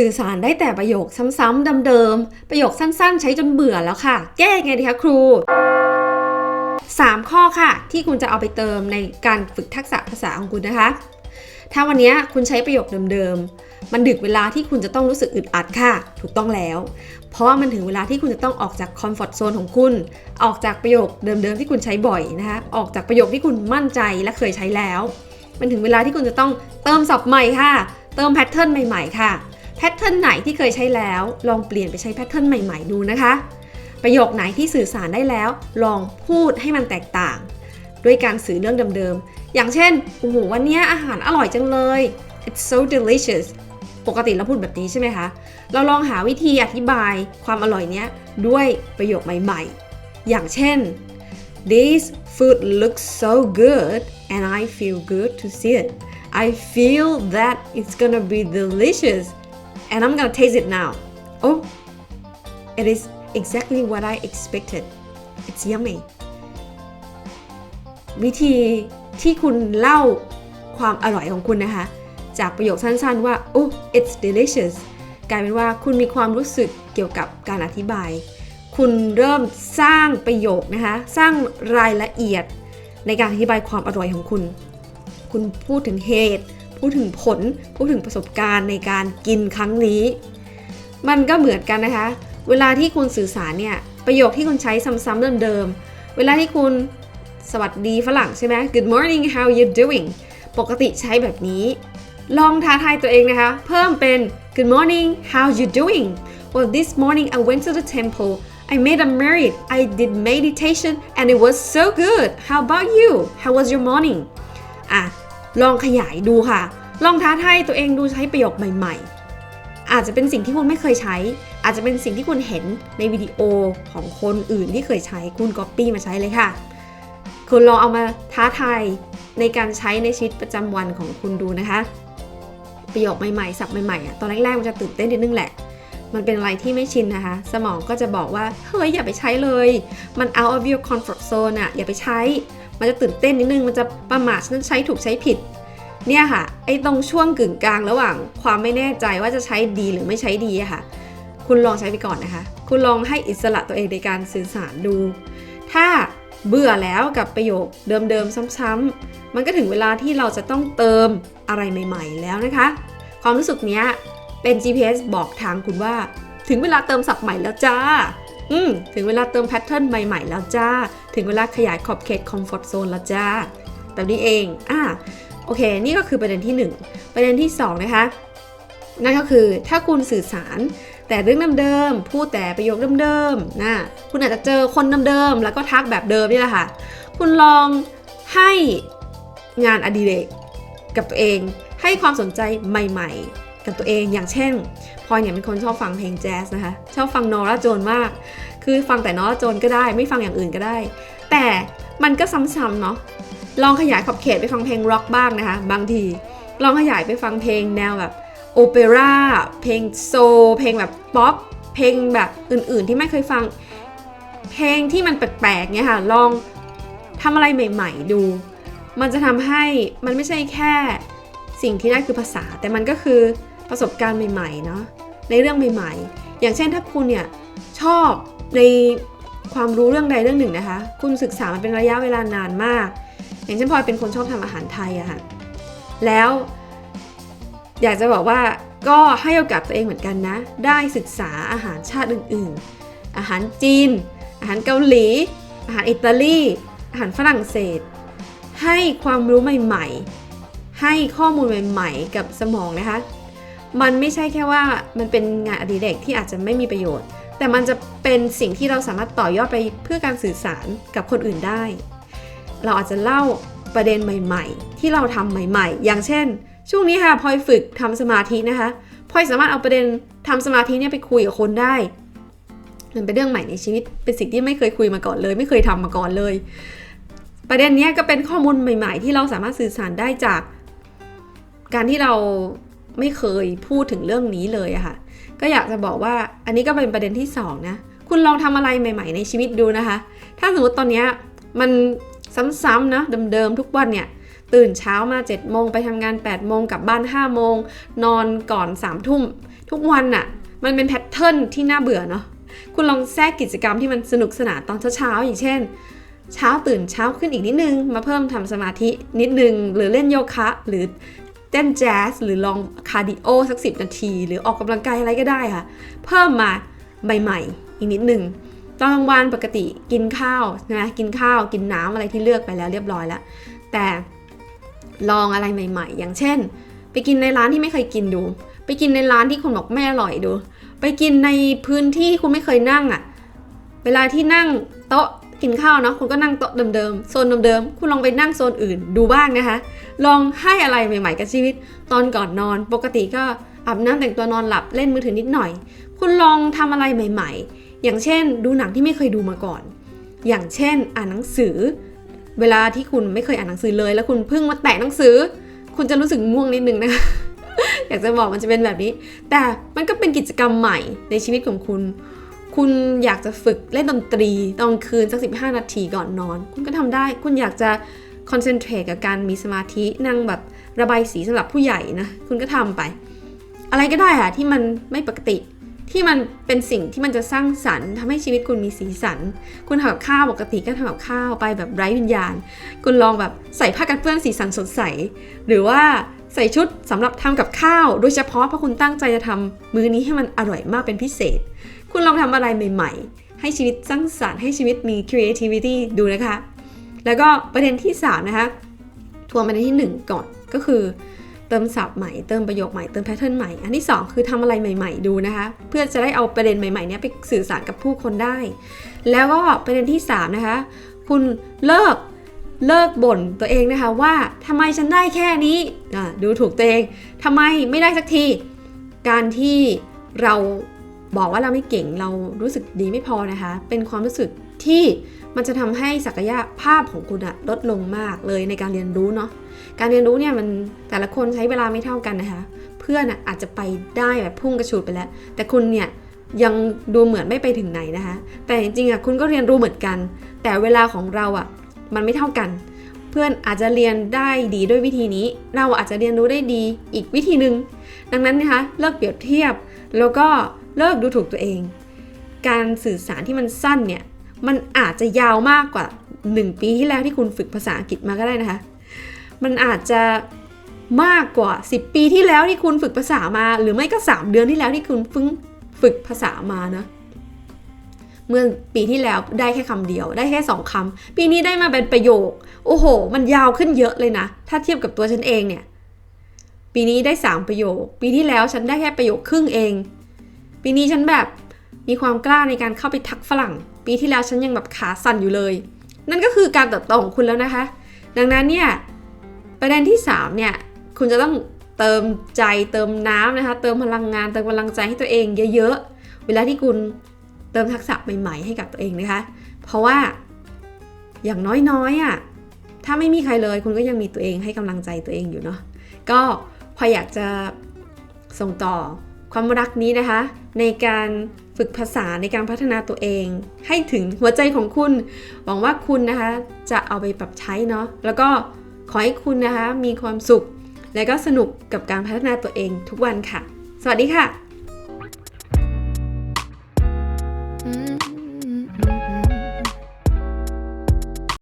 สื่อสารได้แต่ประโยคซ้ำๆเดิมๆ ประโยคสั้นๆ ใช้จนเบื่อแล้วค่ะ แก้ไงดีคะครู 3 ข้อค่ะ ที่คุณจะเอาไปเติมในการฝึกทักษะภาษาของคุณนะคะ ถ้าวันนี้คุณใช้ประโยคเดิมๆ มันดึกเวลาที่คุณจะต้องรู้สึกอึดอัดค่ะ ถูกต้องแล้ว เพราะว่ามันถึงเวลาที่คุณจะต้องออกจากคอมฟอร์ทโซนของคุณ ออกจากประโยคเดิมๆที่คุณใช้บ่อยนะคะ ออกจากประโยคที่คุณมั่นใจและเคยใช้แล้ว มันถึงเวลาที่คุณจะต้องเติมศัพท์ใหม่ค่ะ เติมแพทเทิร์นใหม่ ๆ ค่ะ แพทเทิร์นไหนที่เคยใช้แล้ว ลองเปลี่ยนไปใช้แพทเทิร์นใหม่ ๆ ดูนะคะ ประโยคไหนที่สื่อสารได้แล้ว ลองพูดให้มันแตกต่าง ด้วยการสื่อเรื่องเดิมๆ อย่างเช่น โอ้โห วันนี้อาหารอร่อยจังเลย it's so delicious ปกติเราพูดแบบนี้ใช่ไหมคะ เราลองหาวิธีอธิบายความอร่อยเนี้ยด้วยประโยคใหม่ๆ อย่างเช่น this food looks so good and I feel good to see it I feel that it's gonna be delicious and I'm gonna taste it now oh it is exactly what I expected it's yummy วิธีที่คุณเล่าความอร่อยของคุณนะคะ จากประโยคสั้นๆ ว่า oh it's delicious กลายเป็นว่าคุณมีความรู้สึกเกี่ยวกับการอธิบาย คุณเริ่มสร้างประโยคนะคะ สร้างรายละเอียดในการอธิบายความอร่อยของคุณ คุณพูดถึงเหตุ พูดถึงผล พูดถึงประสบการณ์ในการกินครั้งนี้ มันก็เหมือนกันนะคะ เวลาที่คุณสื่อสารเนี่ยประโยคที่คุณใช้ซ้ำๆเดิมๆ เวลาที่คุณสวัสดีฝรั่งใช่ไหม Good morning how you doing ปกติใช้แบบนี้ ลองท้าทายตัวเองนะคะ เพิ่มเป็น Good morning how you doing well this morning I went to the temple I made a merit I did meditation and it was so good how about you how was your morning อะ ลองขยายดูค่ะ ลองท้าทายตัวเองดูใช้ประโยคใหม่ๆ อาจจะเป็นสิ่งที่คุณไม่เคยใช้ อาจจะเป็นสิ่งที่คุณเห็นในวิดีโอของคนอื่นที่เคยใช้คุณก๊อปปี้มาใช้เลยค่ะ คุณลองเอามาท้าทายในการใช้ในชีวิตประจำวันของคุณดูนะคะ ประโยคใหม่ๆศัพท์ใหม่ๆอะตอนแรกๆมันจะตื่นเต้นนิดนึงแหละมันเป็นอะไรที่ไม่ชินนะคะ สมองก็จะบอกว่า เฮ้ย อย่าไปใช้เลย มัน out of your comfort zone อะอย่าไปใช้ มันจะตื่นเต้นนิดนึง มันจะประมาทฉันใช้ถูกใช้ผิด เนี่ยค่ะ ไอ้ตรงช่วงกึ่งกลางระหว่างความไม่แน่ใจว่าจะใช้ดีหรือไม่ใช้ดีค่ะ คุณลองใช้ไปก่อนนะคะ คุณลองให้อิสระตัวเองในการสื่อสารดู ถ้าเบื่อแล้วกับประโยคเดิมๆซ้ำๆ มันก็ถึงเวลาที่เราจะต้องเติมอะไรใหม่ ๆ แล้วนะคะ ความรู้สึกเนี้ยเป็น GPS บอกทางคุณว่า ถึงเวลาเติมศัพท์ใหม่แล้วจ้า อืมถึงเวลาเติมแพทเทิร์นใหม่ๆแล้วจ้า ถึงเวลาขยายขอบเขตคอมฟอร์ทโซนแล้วจ้า แบบนี้เอง อ่า โอเค นี่ก็คือประเด็นที่ 1 ประเด็นที่ 2 นะคะ นั่นก็คือถ้าคุณสื่อสารแต่เรื่องเดิมๆ พูดแต่ประโยคเดิมๆ นะ คุณอาจจะเจอคนเดิมๆ แล้วก็ทักแบบเดิมนี่แหละค่ะ คุณลองให้งานอดิเรกกับตัวเอง ให้ความสนใจใหม่ ๆ กับตัวเองอย่างเช่นพลอยเนี่ยเป็นคนชอบฟังเพลงแจ๊สนะคะ ชอบฟังนอร่าโจนมาก คือฟังแต่นอร่าโจนก็ได้ไม่ฟังอย่างอื่นก็ได้ แต่มันก็ซ้ำๆเนาะลองขยายขอบเขตไปฟังเพลงร็อกบ้างนะคะ บางที ลองขยายไปฟังเพลงแนวแบบโอเปร่าเพลงโซเพลงแบบป๊อปเพลงแบบอื่นๆที่ไม่เคยฟัง เพลงที่มันแปลกๆเนี่ยค่ะลองทำอะไรใหม่ ๆ ดู มันจะทำให้มันไม่ใช่แค่สิ่งที่ได้คือภาษา แต่มันก็คือ ประสบการณ์ใหม่ๆเนาะในเรื่องใหม่ๆ อย่างเช่นถ้าคุณเนี่ยชอบในความรู้เรื่องใดเรื่องหนึ่งนะคะ คุณศึกษามันเป็นระยะเวลานานมาก อย่างเช่นพลอยเป็นคนชอบทำอาหารไทยอะค่ะแล้ว อยากจะบอกว่าก็ให้โอกาสตัวเองเหมือนกันนะ ได้ศึกษาอาหารชาติอื่นๆ อาหารจีน อาหารเกาหลี อาหารอิตาลี อาหารฝรั่งเศส ให้ความรู้ใหม่ๆ ให้ข้อมูลใหม่ๆ กับสมองนะคะ มันไม่ใช่แค่ว่ามันเป็นงานอดิเรกที่อาจจะไม่มีประโยชน์ แต่มันจะเป็นสิ่งที่เราสามารถต่อยอดไปเพื่อการสื่อสารกับคนอื่นได้ เราอาจจะเล่าประเด็นใหม่ ๆ ที่เราทำใหม่ ๆ อย่างเช่น ช่วงนี้ค่ะพลอยฝึกทำสมาธินะคะพลอยสามารถเอาประเด็นทำสมาธิเนี่ยไปคุยกับคนได้ มันเป็นเรื่องใหม่ในชีวิต เป็นสิ่งที่ไม่เคยคุยมาก่อนเลย ไม่เคยทำมาก่อนเลย ประเด็นนี้ก็เป็นข้อมูลใหม่ ๆ ที่เราสามารถสื่อสารได้จากการที่เรา ไม่เคยพูดถึงเรื่องนี้เลยอะค่ะ ก็อยากจะบอกว่าอันนี้ก็เป็นประเด็นที่สองนะคุณลองทำอะไรใหม่ ๆ ในชีวิตดูนะคะ ถ้าสมมติตอนนี้มันซ้ำๆนะเดิมๆทุกวันเนี่ยตื่นเช้ามา7จ็ดโมงไปทำงาน8ปดโมงกลับบ้าน5้าโมงนอนก่อน3ามทุ่มทุกวันน่ะมันเป็นแพทเทิร์นที่น่าเบื่อเนาะคุณลองแทรกกิจกรรมที่มันสนุกสนานตอนเช้าๆอย่างเช่น เช้าตื่นเช้าขึ้นอีกนิดนึง มาเพิ่มทำสมาธินิดนึง หรือเล่นโยคะ หรือ เต้นแจ๊สหรือลองคาร์ดิโอสักสินาที หรือออกกำลังกายอะไรก็ได้ค่ะ เพิ่มมาใหม่ๆอีกนิดหนึ่งตอนกลางวันปกติกินข้าวนะกินข้าวกินน้ำอะไรที่เลือกไปแล้วเรียบร้อยแล้ว แต่ลองอะไรใหม่ ๆ อย่างเช่น ไปกินในร้านที่ไม่เคยกินดู ไปกินในร้านที่คุณบอกไม่อร่อยดู ไปกินในพื้นที่คุณไม่เคยนั่งอะ่ะเวลาที่นั่งโต๊ะกินข้าวเนาะคุณก็นั่งโต๊ะเดิมๆโซนเดิมๆคุณลองไปนั่งโซนอื่นดูบ้างนะคะ ลองให้อะไรใหม่ ๆ กับชีวิต ตอนก่อนนอน ปกติก็อาบน้ำแต่งตัวนอนหลับเล่นมือถือนิดหน่อย คุณลองทำอะไรใหม่ ๆ อย่างเช่น ดูหนังที่ไม่เคยดูมาก่อน อย่างเช่น อ่านหนังสือ เวลาที่คุณไม่เคยอ่านหนังสือเลย แล้วคุณเพิ่งมาแตะหนังสือ คุณจะรู้สึกง่วงนิดนึงนะคะอยากจะบอกมันจะเป็นแบบนี้ แต่มันก็เป็นกิจกรรมใหม่ในชีวิตของคุณ คุณอยากจะฝึกเล่นดนตรีตอนคืนสัก 15 นาทีก่อนนอน คุณก็ทำได้ คุณอยากจะ คอนเซนเทรตกับการมีสมาธินั่งแบบระบายสีสำหรับผู้ใหญ่นะ คุณก็ทำไป อะไรก็ได้ค่ะที่มันไม่ปกติ ที่มันเป็นสิ่งที่มันจะสร้างสรรค์ทำให้ชีวิตคุณมีสีสัน คุณทำกับข้าวปกติก็ทำกับข้าวไปแบบไร้วิญญาณ คุณลองแบบใส่ผ้ากันเปื้อนสีสันสดใส หรือว่าใส่ชุดสำหรับทำกับข้าว โดยเฉพาะเพราะคุณตั้งใจจะทำมื้อนี้ให้มันอร่อยมากเป็นพิเศษ คุณลองทำอะไรใหม่ ๆ ให้ชีวิตสร้างสรรค์ให้ชีวิตมี creativity ดูนะคะ แล้วก็ประเด็นที่ 3 นะคะทวนประเด็นที่ 1 ก่อนก็คือ เติมศัพท์ใหม่เติมประโยคใหม่เติมแพทเทิร์นใหม่ อันที่ 2 คือทำอะไรใหม่ ๆ ดูนะคะ เพื่อจะได้เอาประเด็นใหม่ๆเนี้ยไปสื่อสารกับผู้คนได้ แล้วก็ประเด็นที่ 3 นะคะ คุณเลิกเลิกบ่นตัวเองนะคะว่าทำไมฉันได้แค่นี้ดูถูกตัวเองทำไมไม่ได้สักที การที่เราบอกว่าเราไม่เก่งเรารู้สึกดีไม่พอนะคะ เป็นความรู้สึกที่ มันจะทำให้ศักยภาพของคุณอะลดลงมากเลยในการเรียนรู้เนาะการเรียนรู้เนี่ยมันแต่ละคนใช้เวลาไม่เท่ากันนะคะ เพื่อนอะอาจจะไปได้แบบพุ่งกระฉูดไปแล้ว แต่คุณเนี่ยยังดูเหมือนไม่ไปถึงไหนนะคะ แต่จริงๆอะคุณก็เรียนรู้เหมือนกัน แต่เวลาของเราอะมันไม่เท่ากัน เพื่อนอาจจะเรียนได้ดีด้วยวิธีนี้ เราอาจจะเรียนรู้ได้ดีอีกวิธีหนึ่งดังนั้นนะคะเลิกเปรียบเทียบ แล้วก็เลิกดูถูกตัวเอง การสื่อสารที่มันสั้นเนี่ย มันอาจจะยาวมากกว่า 1 ปีที่แล้วที่คุณฝึกภาษาอังกฤษมาก็ได้นะคะ มันอาจจะมากกว่า 10 ปีที่แล้วที่คุณฝึกภาษามา หรือไม่ก็ 3 เดือนที่แล้วที่คุณเพิ่งฝึกภาษามานะเมื่อปีที่แล้วได้แค่คำเดียวได้แค่ 2คำปีนี้ได้มาเป็นประโยค โอ้โห มันยาวขึ้นเยอะเลยนะ ถ้าเทียบกับตัวฉันเองเนี่ย ปีนี้ได้ 3 ประโยค ปีที่แล้วฉันได้แค่ประโยคครึ่งเอง ปีนี้ฉันแบบ มีความกล้าในการเข้าไปทักฝรั่ง ปีที่แล้วฉันยังแบบขาสั่นอยู่เลย นั่นก็คือการเติบโตของคุณแล้วนะคะ ดังนั้นเนี่ยประเด็นที่3เนี่ยคุณจะต้องเติมใจเติมน้ำนะคะ เติมพลังงานเติมกำลังใจให้ตัวเองเยอะๆ เวลาที่คุณเติมทักษะใหม่ๆ ให้กับตัวเองนะคะ เพราะว่าอย่างน้อยๆอะถ้าไม่มีใครเลยคุณก็ยังมีตัวเองให้กำลังใจตัวเองอยู่เนาะก็พออยากจะส่งต่อความรักนี้นะคะ ในการ ฝึกภาษาในการพัฒนาตัวเอง ให้ถึงหัวใจของคุณ หวังว่าคุณนะคะจะเอาไปปรับใช้เนาะแล้วก็ขอให้คุณนะคะมีความสุข และก็สนุกกับการพัฒนาตัวเองทุกวันค่ะ สวัสดีค่ะ